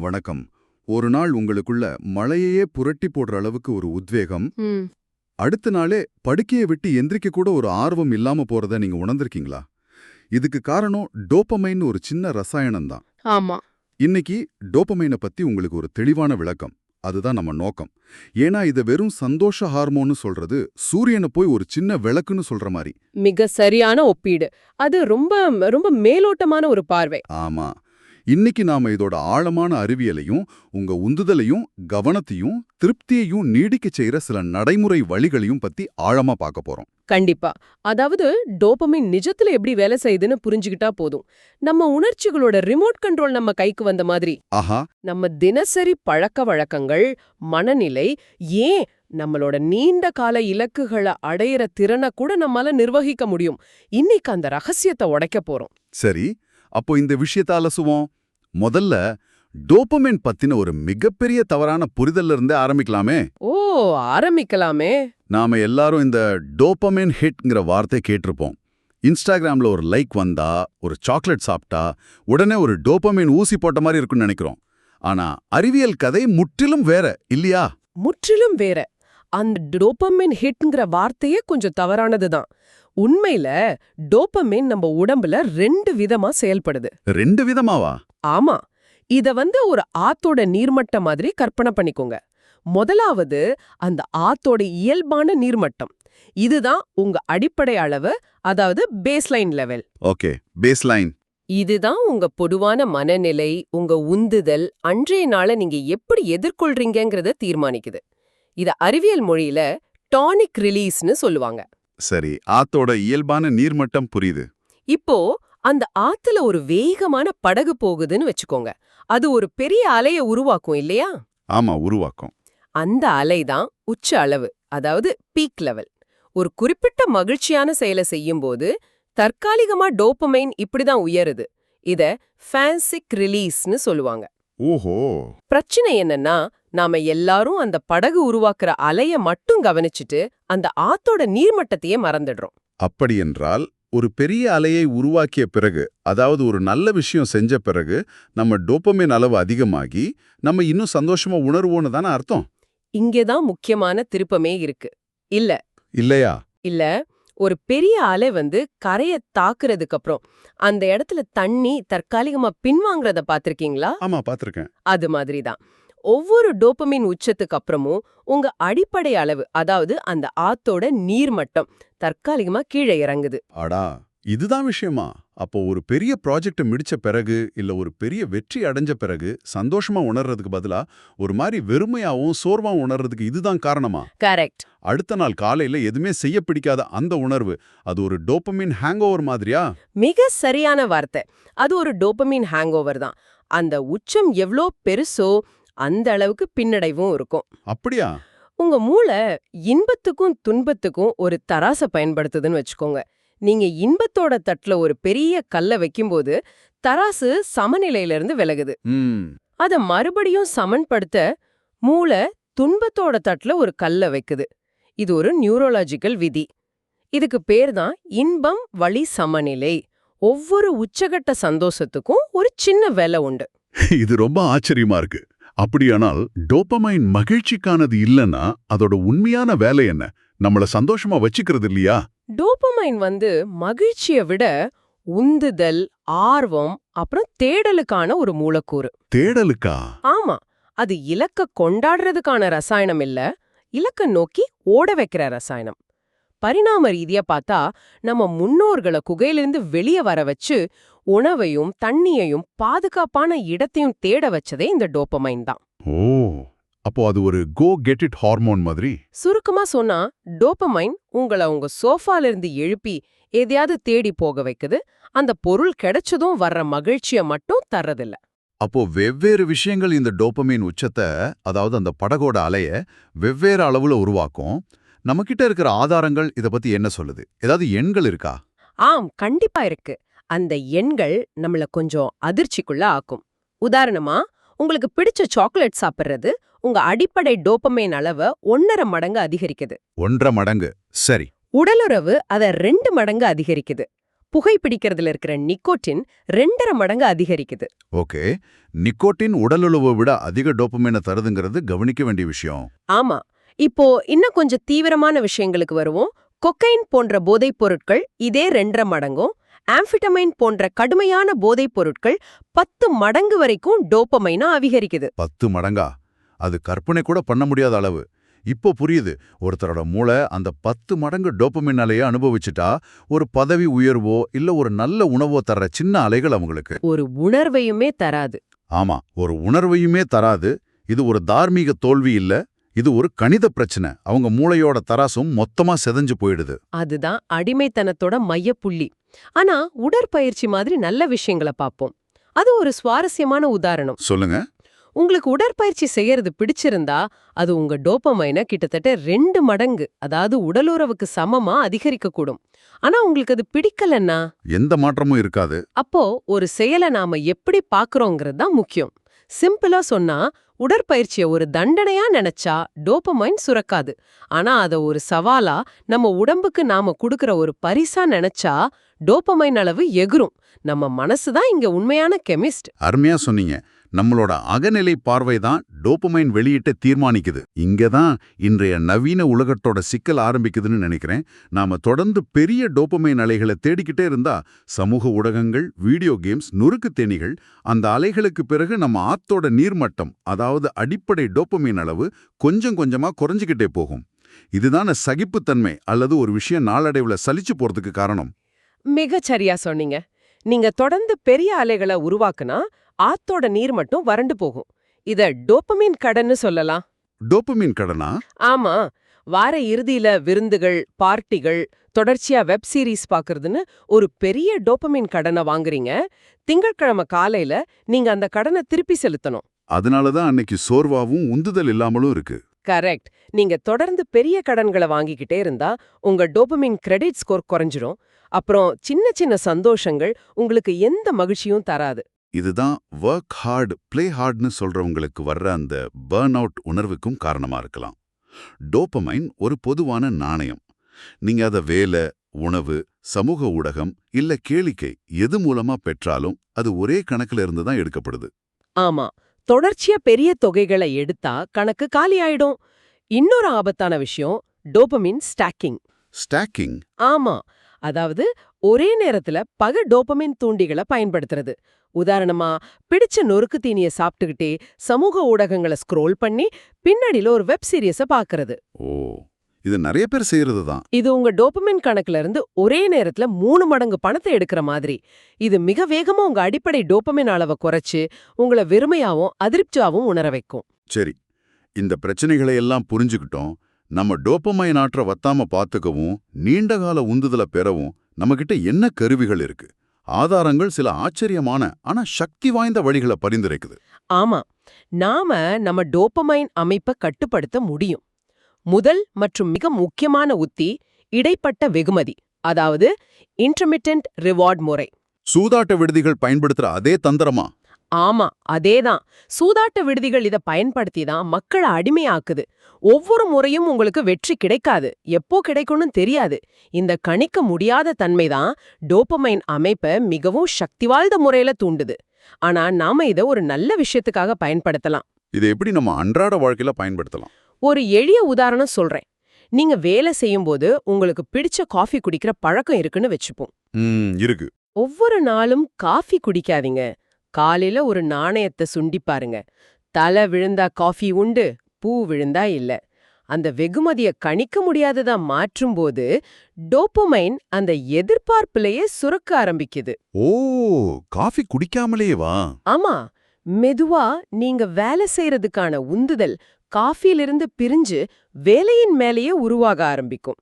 வணக்கம். ஒரு நாள் உங்களுக்குள்ள மழையையே புரட்டி போடுற அளவுக்கு ஒரு உத்வேகம். அடுத்த நாளே படுக்கையை விட்டு எந்திரிக்க கூட ஒரு ஆர்வம் இல்லாம போறத நீங்க உணர்ந்திருக்கீங்களா? இதுக்கு காரணம் டோப்பமைன் ஒரு சின்ன ரசாயனம் தான். ஆமா. இன்னைக்கு டோப்பமைனை பத்தி உங்களுக்கு ஒரு தெளிவான விளக்கம். அதுதான் நம்ம நோக்கம். ஏன்னா இத வெறும் சந்தோஷ ஹார்மோன்னு சொல்றது சூரியனை போய் ஒரு சின்ன விளக்குன்னு சொல்ற மாதிரி. மிக சரியான ஒப்பீடு. அது ரொம்ப ரொம்ப மேலோட்டமான ஒரு பார்வை. ஆமா. இன்னைக்கு நாம இதோட ஆழமான அறிவியலையும் உங்க உந்துதலையும் கவனத்தையும் திருப்தியையும் நீடிக்க செய்யற சில நடைமுறை வழிகளையும் பத்தி ஆழமா பார்க்க போறோம். கண்டிப்பா. அதாவது டோபமின் நிஜத்துல எப்படி வேலை செய்யுதுன்னு புரிஞ்சுக்கிட்டா போதும். நம்ம உணர்ச்சிகளோட ரிமோட் கண்ட்ரோல் நம்ம கைக்கு வந்த மாதிரி. ஆஹா. நம்ம தினசரி பழக்க வழக்கங்கள் மனநிலை ஏன் நம்மளோட நீண்ட கால இலக்குகளை அடையிற திறனை கூட நம்மால நிர்வகிக்க முடியும். இன்னைக்கு அந்த ரகசியத்தை உடைக்க போறோம். சரி. அப்போ இந்த விஷயத்த அலசுவோம்? முதல்ல டோப்பமைன் பத்தின ஒரு மிகப்பெரிய தவறான புரிதல்ல இருந்தே ஆரம்பிக்கலாமே. ஓ ஆரம்பிக்கலாமே. நாம எல்லாரும் இந்த டோப்பமைன் ஹிட்ங்கிற வார்த்தை கேட்டிருப்போம். இன்ஸ்டாகிராம்ல ஒரு லைக் வந்தா ஒரு சாக்லேட் சாப்பிட்டா உடனே ஒரு டோப்பமைன் ஊசி போட்ட மாதிரி இருக்குன்னு நினைக்கிறோம். ஆனா அறிவியல் கதை முற்றிலும் வேற இல்லையா? முற்றிலும் வேற. அந்த டோபமின் ஹிட்ங்கிற வார்த்தையே கொஞ்சம் தவறானதுதான் உண்மையில டோபமின் நம்ம உடம்புல ரெண்டு விதமா செயல்படுது. ரெண்டு விதமாவா? ஆமா. இத வந்து ஒரு ஆத்தோட நீர்மட்டம் மாதிரி கற்பனை பண்ணிக்கோங்க. முதலாவது அந்த ஆத்தோட இயல்பான நீர்மட்டம். இதுதான் உங்க அடிப்படை அளவு அதாவது பேஸ்லைன் லெவல் ஓகே பேஸ்லைன் இதுதான் உங்க பொதுவான மனநிலை உங்க உந்துதல் அன்றைய நாளை நீங்க எப்படி எதிர்கொள்றீங்கங்கறத தீர்மானிக்குது. இத அறிவியல் மொழியில டானிக் ரிலீஸ்னு சொல்லுவாங்க. சரி ஆத்தோட இயல்பான நீர்மட்டம் புரியுது. இப்போ அந்த ஆத்துல ஒரு வேகமான படகு போகுதுன்னு வச்சுக்கோங்க. அது ஒரு பெரிய அலைய உருவாக்கும் இல்லையா? ஆமா உருவாக்கம். அந்த அலைதான் உச்ச அளவு அதாவது பீக் லெவல் ஒரு குறிப்பிட்ட மகிழ்ச்சியான செயலை செய்யும்போது தற்காலிகமா டோப்பமைன் இப்படிதான் உயருது. இத ஃபேன்சிக் ரிலீஸ்னு சொல்லுவாங்க. ஓஹோ! பிரச்சனை என்னன்னா நாம எல்லாரும் அந்த படகு உருவாக்குற அலைய மட்டும் கவனிச்சுட்டு அந்த ஆத்தோட நீர்மட்டத்தையே மறந்துடுறோம். அப்படியென்றால் ஒரு பெரிய அலையை உருவாக்கிய பிறகு அதாவது ஒரு நல்ல விஷயம் செஞ்ச பிறகு நம்ம டோப்பமைன் அளவு அதிகமாகி நம்ம இன்னும் சந்தோஷமா உணர்வோன்னு தானே அர்த்தம்? இங்கேதான் முக்கியமான திருப்பமே இருக்கு. இல்ல. இல்லையா? இல்ல. ஒரு பெரிய அலை வந்து கரைய தாக்குறதுக்கு அப்புறம் அந்த இடத்துல தண்ணி தற்காலிகமா பின்வாங்குறத பாத்திருக்கீங்களா ஆமா பாத்திருக்கேன் அது மாதிரிதான் ஒவ்வொரு டோப்பமின் உச்சத்துக்கு அப்புறமும் உங்க அடிப்படை அளவு அதாவது அந்த ஆத்தோட நீர்மட்டம் தற்காலிகமா கீழே இறங்குது. அடா இதுதான் விஷயமா? அப்போ ஒரு பெரிய ப்ராஜெக்ட் முடிச்ச பிறகு இல்ல ஒரு பெரிய வெற்றி அடைஞ்ச பிறகு சந்தோஷமா உணர்றதுக்கு பதிலா ஒரு மாதிரி வெறுமையாவும் சோர்வாவும் உணர்றதுக்கு இதுதான் காரணமா? கரெக்ட். அடுத்த நாள் காலையில எதுவுமே செய்ய பிடிக்காத அந்த உணர்வு அது ஒரு டோப்பமின் ஹேங் மாதிரியா? மிக சரியான வார்த்தை. அது ஒரு டோப்பமின் ஹேங்கோவர் தான். அந்த உச்சம் எவ்ளோ பெருசோ அந்த அளவுக்கு பின்னடைவும் இருக்கும். அப்படியா? உங்க மூளை இன்பத்துக்கும் துன்பத்துக்கும் ஒரு தராச பயன்படுத்துதுன்னு வச்சுக்கோங்க. நீங்க இன்பத்தோட தட்டுல ஒரு பெரிய கல்ல வைக்கும்போது தராசு சமநிலையில இருந்து விலகுது அத மறுபடியும் சமன்படுத்த மூளை துன்பத்தோட தட்டுல ஒரு கல்ல வைக்குது. இது ஒரு நியூரோலாஜிக்கல் விதி. இதுக்கு பேர் தான் இன்பம் வழி சமநிலை. ஒவ்வொரு உச்சகட்ட சந்தோஷத்துக்கும் ஒரு சின்ன வேலை உண்டு. இது ரொம்ப ஆச்சரியமா இருக்கு. அப்படியானால் டோப்பமைன் மகிழ்ச்சிக்கானது இல்லைன்னா அதோட உண்மையான வேலை என்ன? நம்மள சந்தோஷமா வச்சுக்கிறது இல்லையா? டோபமைன் வந்து மகிழ்ச்சியை விட உந்துதல் ஆர்வம் அப்புறம் தேடலுக்கான ஒரு மூலக்கூறு. தேடலுக்கா? ஆமா. அது இலக்க கொண்டாடுறதுக்கான ரசாயனம் இல்ல. இலக்க நோக்கி ஓட வைக்கிற ரசாயனம். பரிணாம ரீதியா பார்த்தா நம்ம முன்னோர்களை குகையிலிருந்து வெளியே வர வச்சு உணவையும் தண்ணியையும் பாதுகாப்பான இடத்தையும் தேட வச்சதே இந்த டோப்பமைன் தான். ஓ அப்போ அது ஒரு கோ கெட் இட் ஹார்மோன் மாதிரி? சுருக்கமா சொன்னா டோப்பமைன் உங்களை உங்க சோஃபால இருந்து எழுப்பி எதையாவது தேடி போக வைக்குது. அந்த பொருள் கிடைச்சதும் வர்ற மகிழ்ச்சிய மட்டும் தர்றதில்ல. அப்போ வெவ்வேறு விஷயங்கள் இந்த டோப்பமைன் உச்சத்தை அதாவது அந்த படகோட அலைய வெவ்வேறு அளவுல உருவாக்கும். நம்மகிட்ட இருக்கிற ஆதாரங்கள் இத பத்தி என்ன சொல்லுது? ஏதாவது எண்கள் இருக்கா? ஆம் கண்டிப்பா இருக்கு. அந்த எண்கள் நம்மள கொஞ்சம் அதிர்ச்சிக்குள்ள ஆக்கும். உதாரணமா உங்களுக்கு பிடிச்ச சாக்லேட் சாப்பிடுறது உங்க அடிப்படை டோப்பமைன் அளவை ஒன்னரை மடங்கு அதிகரிக்குது. ஒன்றரை மடங்கு. சரி. உடலுறவு அத ரெண்டு மடங்கு அதிகரிக்குது. புகைப்பிடிக்கிறதுல இருக்கிற நிக்கோட்டின் ரெண்டரை மடங்கு அதிகரிக்குது. ஓகே. நிக்கோட்டின் உடலுறவை விட அதிக டோப்பமைனை தருதுங்கிறது கவனிக்க வேண்டிய விஷயம். ஆமா. இப்போ இன்னும் கொஞ்சம் தீவிரமான விஷயங்களுக்கு வருவோம். கொக்கைன் போன்ற போதைப் பொருட்கள் இதே ரெண்டரை மடங்கும். ஆம்ஃபிட்டமைன் போன்ற கடுமையான போதைப் பொருட்கள் பத்து மடங்கு வரைக்கும் டோப்பமைனா அதிகரிக்குது. பத்து மடங்கா? அது கற்பனை கூட பண்ண முடியாத அளவு. இப்போ புரியுது. ஒருத்தரோட மூளை அந்த பத்து மடங்கு டோப்பமின் அலையை அனுபவிச்சுட்டா ஒரு பதவி உயர்வோ இல்ல ஒரு நல்ல உணவோ தர்ற சின்ன அலைகள் அவங்களுக்கு. ஒரு உணர்வையுமே தராது. ஆமா ஒரு உணர்வையுமே தராது. இது ஒரு தார்மீக தோல்வி இல்ல. இது ஒரு கணித பிரச்சனை. அவங்க மூளையோட தராசும் மொத்தமா செதஞ்சு போயிடுது. அதுதான் அடிமைத்தனத்தோட மையப்புள்ளி. ஆனா உடற்பயிற்சி மாதிரி நல்ல விஷயங்களை பார்ப்போம் அது ஒரு சுவாரஸ்யமான உதாரணம். சொல்லுங்க. உங்களுக்கு உடற்பயிற்சி செய்யறது பிடிச்சிருந்தா அது உங்க டோப்பமைனை கிட்டத்தட்ட ரெண்டு மடங்கு அதாவது உடலுறவுக்கு சமமா அதிகரிக்கக்கூடும். ஆனா உங்களுக்கு அது பிடிக்கலன்னா? எந்த மாற்றமும் இருக்காது. அப்போ ஒரு செயலை நாம எப்படி பாக்குறோங்கிறது தான் முக்கியம். சிம்பிளா சொன்னா உடற்பயிற்சிய ஒரு தண்டனையா நினைச்சா டோப்பமைன் சுரக்காது. ஆனா அத ஒரு சவாலா நம்ம உடம்புக்கு நாம குடுக்கற ஒரு பரிசா நினைச்சா டோப்பமைன் அளவு எகுரும் நம்ம மனசு தான் இங்க உண்மையான கெமிஸ்ட். அருமையா சொன்னீங்க. நம்மளோட அகநிலை பார்வை தான் டோப்பமைன் வெளியிட்ட தீர்மானிக்குது. இங்க தான் இன்றைய நவீன உலகத்தோட சிக்கல் ஆரம்பிக்குதுன்னு நினைக்கிறேன். நாம தொடர்ந்து பெரிய டோப்பமைன் அலைகளை தேடிக்கிட்டே இருந்தா சமூக ஊடகங்கள் வீடியோ கேம்ஸ் நுறுக்கு தேனிகள் அந்த அலைகளுக்கு பிறகு நம்ம ஆத்தோட நீர்மட்டம் அதாவது அடிப்படை டோப்பமைன் அளவு கொஞ்சம் கொஞ்சமா குறைஞ்சிக்கிட்டே போகும். இதுதான சகிப்புத்தன்மை அல்லது ஒரு விஷயம் நாளடைவுல சலிச்சு போறதுக்கு காரணம். மிகச்சரியா சொன்னீங்க. நீங்க தொடர்ந்து பெரிய அலைகளை உருவாக்குனா ஆத்தோட நீர் மட்டும் வறண்டு போகும். இத டோப்பமின் கடன்னு சொல்லலாம். டோப்பமைன் கடனா? ஆமா. வார இறுதியில விருந்துகள் பார்ட்டிகள் தொடர்ச்சியா வெப் சீரிஸ் பாக்குறதுன்னு ஒரு பெரிய டோப்பமின் கடனை வாங்குறீங்க. திங்கட்கிழமை காலையில நீங்க அந்த கடனை திருப்பி செலுத்தணும். அதனால தான் அன்னைக்கு சோர்வாவும் உந்துதல் இல்லாமலும் இருக்கு. கரெக்ட். நீங்க தொடர்ந்து பெரிய கடன்களை வாங்கிக்கிட்டே இருந்தா உங்க டோபமின் கிரெடிட் ஸ்கோர் குறைஞ்சிரும். அப்புறம் சின்ன சின்ன சந்தோஷங்கள் உங்களுக்கு எந்த மகிழ்ச்சியும் தராது. இதுதான் ஒர்க் ஹார்ட் ப்ளே ஹார்ட்னு சொல்றவங்களுக்கு வர்ற அந்த பர்ன் அவுட் உணர்வுக்கும் காரணமா இருக்கலாம். டோப்பமைன் ஒரு பொதுவான நாணயம். நீங்க அத வேலை உணவு சமூக ஊடகம் இல்ல கேளிக்கை எது மூலமா பெற்றாலும் அது ஒரே கணக்குல இருந்து தான் எடுக்கப்படுது. ஆமா. தொடர்ச்சியா பெரிய தொகைகளை எடுத்தா கணக்கு காலியாயிடும் இன்னொரு ஆபத்தான விஷயம் டோபமின் ஸ்டாக்கிங் ஸ்டாக்கிங் ஆமா. அதாவது ஒரே நேரத்துல பக டோபமின் தூண்டிகளை பயன்படுத்துறது. உதாரணமா பிடிச்ச நொறுக்கு தீனிய சாப்பிட்டுக்கிட்டே சமூக ஊடகங்களை ஸ்க்ரோல் பண்ணி பின்னாடில ஒரு வெப் சீரியஸ பாக்குறது. ஓ இது நிறைய பேர் செய்யறது தான். இது உங்க டோபமின் கணக்குல இருந்து ஒரே நேரத்துல மூணு மடங்கு பணத்தை எடுக்கிற மாதிரி. இது மிக வேகமா உங்க அடிப்படை டோபமின் அளவை குறைச்சு உங்களை வெறுமையாவும் அதிருப்தியாவும் உணர வைக்கும். சரி இந்த பிரச்சனைகளை எல்லாம் புரிஞ்சுக்கிட்டோம். நம்ம டோப்பமைன் ஆற்ற வத்தாம பார்த்துக்கவும் நீண்டகால உந்துதலை பெறவும் நம்மகிட்ட என்ன கருவிகள் இருக்கு? ஆதாரங்கள் சில ஆச்சரியமான ஆனா சக்தி வாய்ந்த வழிகளை பரிந்துரைக்குது. ஆமா. நாம நம்ம டோபமைன் அமைப்பை கட்டுப்படுத்த முடியும். முதல் மற்றும் மிக முக்கியமான உத்தி இடைப்பட்ட வெகுமதி அதாவது இன்டர்மிட்டன்ட் ரிவார்ட் முறை. சூதாட்ட விடுதிகள் பயன்படுத்துற அதே தந்திரமா? ஆமா அதேதான். சூதாட்ட விடுதிகள் இத பயன்படுத்தி தான் மக்களை அடிமையாக்குது. ஒவ்வொரு முறையும் உங்களுக்கு வெற்றி கிடைக்காது. எப்போ கிடைக்கும்னு தெரியாது. இந்த கணிக்க முடியாத தன்மைதான் டோபமைன் அமைப்பை மிகவும் சக்தி வாய்ந்த முறையில தூண்டுது. ஆனா நாம இத ஒரு நல்ல விஷயத்துக்காக பயன்படுத்தலாம். இதை எப்படி நம்ம அன்றாட வாழ்க்கையில பயன்படுத்தலாம்? ஒரு எளிய உதாரணம் சொல்றேன். நீங்க வேலை செய்யும்போது உங்களுக்கு பிடிச்ச காஃபி குடிக்கிற பழக்கம் இருக்குன்னு வச்சுப்போம். இருக்கு. ஒவ்வொரு நாளும் காஃபி குடிக்காதீங்க. காலையில ஒரு நாணயத்தை சுண்டி பாருங்க. தலை விழுந்தா காஃபி உண்டு பூ விழுந்தா இல்ல. அந்த வெகுமதிய கணிக்க முடியாததா மாற்றும்போது டோப்பமைன் அந்த எதிர்பார்ப்பிலேயே சுரக்க ஆரம்பிக்குது. ஓ காஃபி குடிக்காமலேயே வா. ஆமா மெதுவா நீங்க வேலை செய்யறதுக்கான உந்துதல் காஃபியிலிருந்து பிரிஞ்சு வேலையின் மேலேயே உருவாக ஆரம்பிக்கும்.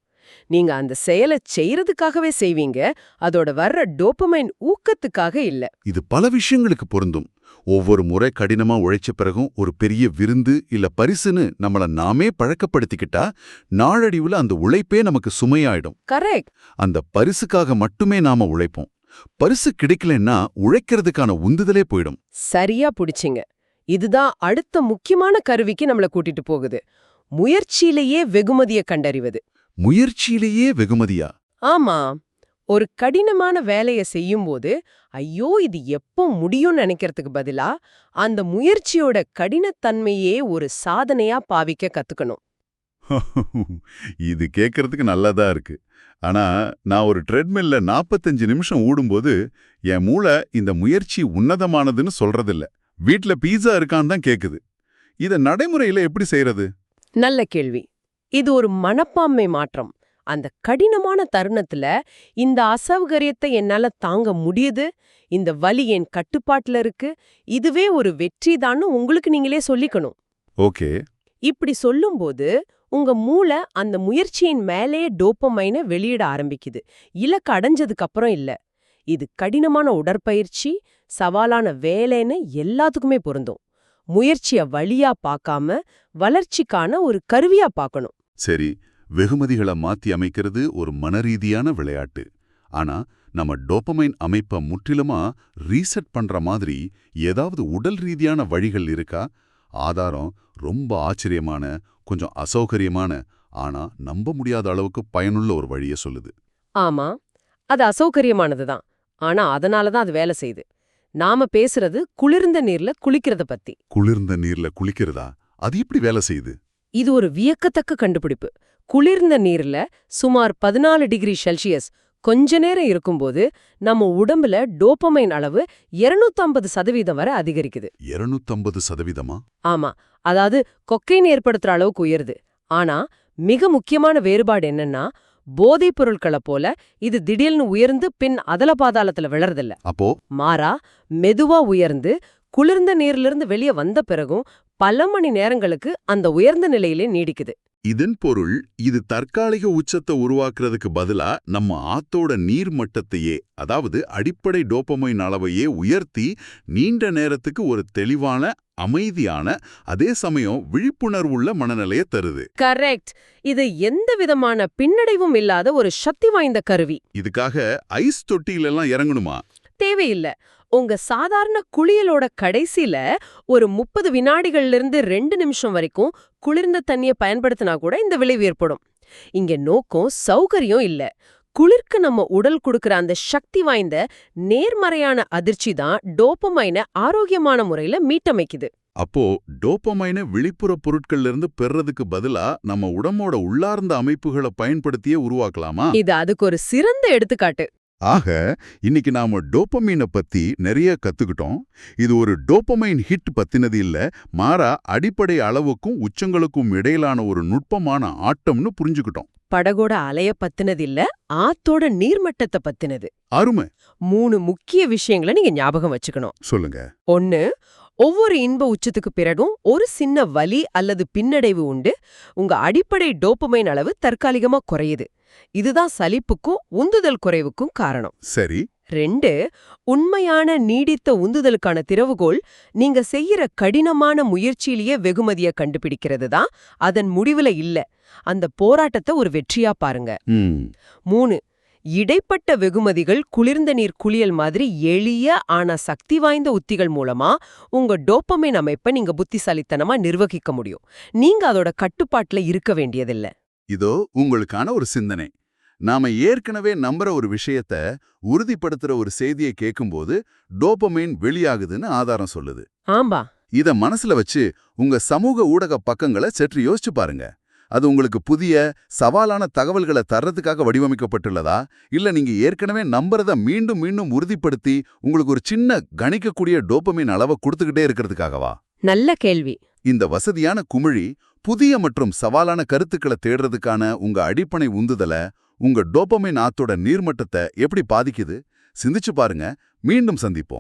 நீங்க அந்த செயலை செய்யறதுக்காகவே செய்வீங்க அதோட வர்ற டோப்பமைன் ஊக்கத்துக்காக இல்ல. இது பல விஷயங்களுக்கு பொருந்தும். ஒவ்வொரு முறை கடினமா உழைச்ச பிறகும் ஒரு பெரிய விருந்து இல்ல பரிசுன்னு நம்மள நாமே பழக்கப்படுத்திக்கிட்டா நாளடிவுல அந்த உழைப்பே நமக்கு சுமையாயிடும். கரெக்ட். அந்த பரிசுக்காக மட்டுமே நாம உழைப்போம். பரிசு கிடைக்கலன்னா உழைக்கிறதுக்கான உந்துதலே போயிடும். சரியா புடிச்சிங்க. இதுதான் அடுத்த முக்கியமான கருவிக்கு நம்மள கூட்டிட்டு போகுது. முயற்சியிலேயே வெகுமதிய கண்டறிவது. முயற்சியிலேயே வெகுமதியா? ஆமா. ஒரு கடினமான வேலைய செய்யும்போது ஐயோ இது எப்போ முடியும்னு நினைக்கிறதுக்கு பதிலா அந்த முயற்சியோட கடினத்தன்மையே ஒரு சாதனையா பாவிக்க கத்துக்கணும். இது கேட்கறதுக்கு நல்லதா இருக்கு. ஆனா நான் ஒரு ட்ரெட்மில்ல 45 நிமிஷம் ஊடும்போது என் மூளை இந்த முயற்சி உன்னதமானதுன்னு சொல்றதில்ல. வீட்ல பீஸா இருக்கான்னு தான் கேக்குது. இத நடைமுறையில எப்படி செய்யறது நல்ல கேள்வி. இது ஒரு மனப்பான்மை மாற்றம். அந்த கடினமான தருணத்துல இந்த அசௌகரியத்தை என்னால தாங்க முடியுது. இந்த வலி என் கட்டுப்பாட்டுல இருக்கு. இதுவே ஒரு வெற்றிதான்னு உங்களுக்கு நீங்களே சொல்லிக்கணும். ஓகே. இப்படி சொல்லும்போது உங்க மூளை அந்த முயற்சியின் மேலே டோப்பமைனை வெளியிட ஆரம்பிக்குது. இலக்கு அடைஞ்சதுக்கு அப்புறம் இல்ல. இது கடினமான உடற்பயிற்சி சவாலான வேலைன்னு எல்லாத்துக்குமே பொருந்தும். முயற்சிய வழியா பார்க்காம வளர்ச்சிக்கான ஒரு கருவியா பார்க்கணும் சரி வெகுமதிகளை மாத்தி அமைக்கிறது ஒரு மனரீதியான விளையாட்டு. ஆனா நம்ம டோபமைன் அமைப்பை முற்றிலுமா ரீசெட் பண்ற மாதிரி ஏதாவது உடல் ரீதியான வழிகள் இருக்கா? ஆதாரம் ரொம்ப ஆச்சரியமான கொஞ்சம் அசௌகரியமான ஆனா நம்ப முடியாத அளவுக்கு பயனுள்ள ஒரு வழியை சொல்லுது. ஆமா அது அசௌகரியமானதுதான் ஆனா அதனால தான் அது வேலை செய்யுது. நாம பேசுறது குளிர்ந்த நீர்ல குளிக்கிறத பத்தி. குளிர்ந்த நீர்ல குளிக்கிறதா? அது எப்படி வேலை செய்யுது? இது ஒரு வியக்கத்தக்க கண்டுபிடிப்பு. குளிர்ந்த நீர்ல சுமார் பதினாலு டிகிரி செல்சியஸ் கொஞ்ச நேரம் இருக்கும்போது நம்ம உடம்புல டோப்பமைன் அளவு 250 சதவீதம் வரை அதிகரிக்குது. 250 சதவீதமா? ஆமா. அதாவது கொக்கைன் ஏற்படுத்துற அளவுக்கு உயருது. ஆனா மிக முக்கியமான வேறுபாடு என்னன்னா போதைப் பொருட்களை போல இது திடீர்னு உயர்ந்து பின் அதல பாதாளத்துல விழறதில்ல. அப்போ? மாறா மெதுவா உயர்ந்து குளிர்ந்த நீரிலிருந்து வெளியே வந்த பிறகும் பல மணி நேரங்களுக்கு அந்த உயர்ந்த நிலையிலே நீடிக்குது. இதன் பொருள் இது தற்காலிக உச்சத்தை உருவாக்குறதுக்கு பதிலா நம்ம ஆத்தோட நீர் மட்டத்தையே அதாவது அடிப்படை டோப்பமைன் அளவையே உயர்த்தி நீண்ட நேரத்துக்கு ஒரு தெளிவான அமைதியான அதே சமயம் விழிப்புணர்வுள்ள மனநிலையை தருது. கரெக்ட். இது எந்த விதமான பின்னடைவும் இல்லாத ஒரு சக்தி வாய்ந்த கருவி. இதுக்காக ஐஸ் தொட்டியிலெல்லாம் இறங்கணுமா? தேவையில்ல. உங்க சாதாரண குளியலோட கடைசில ஒரு முப்பது வினாடிகள்ல இருந்து ரெண்டு நிமிஷம் வரைக்கும் குளிர்ந்த தண்ணிய பயன்படுத்தினா கூட இந்த விளைவு ஏற்படும். இங்க நோக்கம் சௌகரியம் இல்ல. குளிர்க்கு நம்ம உடல் கொடுக்கிற அந்த சக்தி வாய்ந்த நேர்மறையான அதிர்ச்சி தான் டோப்பமைனை ஆரோக்கியமான முறையில மீட்டமைக்குது. அப்போ டோப்பமைனை வெளிப்புற பொருட்கள்ல இருந்து பெறதுக்கு பதிலா நம்ம உடம்போட உள்ளார்ந்த அமைப்புகளை பயன்படுத்தியே உருவாக்கலாமா? இது அதுக்கு ஒரு சிறந்த எடுத்துக்காட்டு. ஆக இன்னைக்கு நாம டோப்பமைனை பத்தி நிறைய கத்துக்கிட்டோம். இது ஒரு டோப்பமைன் ஹிட் பத்தினது இல்ல மாறா அடிப்படை அளவுக்கும் உச்சங்களுக்கும் இடையிலான ஒரு நுட்பமான ஆட்டம்னு புரிஞ்சுக்கிட்டோம். படகோட அலைய பத்தினது இல்ல ஆத்தோட நீர்மட்டத்தை பத்தினது. அருமை. மூணு முக்கிய விஷயங்களை நீங்க ஞாபகம் வச்சுக்கணும். சொல்லுங்க. ஒன்னு ஒவ்வொரு இன்ப உச்சத்துக்கு பிறகும் ஒரு சின்ன வலி அல்லது பின்னடைவு உண்டு. உங்க அடிப்படை டோப்பமைன் அளவு தற்காலிகமா குறையுது. இதுதான் சலிப்புக்கும் உந்துதல் குறைவுக்கும் காரணம். சரி. ரெண்டு உண்மையான நீடித்த உந்துதலுக்கான திறவுகோல் நீங்க செய்யற கடினமான முயற்சியிலேயே வெகுமதிய கண்டுபிடிக்கிறது தான். அதன் முடிவுல இல்ல. அந்த போராட்டத்தை ஒரு வெற்றியா பாருங்க. மூணு இடைப்பட்ட வெகுமதிகள் குளிர்ந்த நீர் குளியல் மாதிரி எளிய ஆனா சக்தி வாய்ந்த உத்திகள் மூலமா உங்க டோப்பமைன் அமைப்பை நீங்க புத்திசாலித்தனமா நிர்வகிக்க முடியும். நீங்க அதோட கட்டுப்பாட்டுல இருக்க வேண்டியதில்ல. இதோ உங்களுக்கான ஒரு சிந்தனை. நாம ஏற்கனவே நம்புற ஒரு விஷயத்த உறுதிப்படுத்துற ஒரு செய்தியை கேட்கும்போது டோப்பமைன் வெளியாகுதுன்னு ஆதாரம் சொல்லுது. ஆம்பா. இத மனசுல வச்சு உங்க சமூக ஊடக பக்கங்களை சற்று யோசிச்சு பாருங்க. அது உங்களுக்கு புதிய சவாலான தகவல்களை தர்றதுக்காக வடிவமைக்கப்பட்டுள்ளதா? இல்ல நீங்க ஏற்கனவே நம்புறத மீண்டும் மீண்டும் உறுதிப்படுத்தி உங்களுக்கு ஒரு சின்ன கணிக்கக்கூடிய டோப்பமின் அளவை கொடுத்துக்கிட்டே இருக்கிறதுக்காகவா? நல்ல கேள்வி. இந்த வசதியான குமிழி புதிய மற்றும் சவாலான கருத்துக்களை தேடுறதுக்கான உங்க அடிப்படை உந்துதல உங்க டோப்பமை ஆத்தோட நீர்மட்டத்தை எப்படி பாதிக்குது? சிந்திச்சு பாருங்க. மீண்டும் சந்திப்போம்.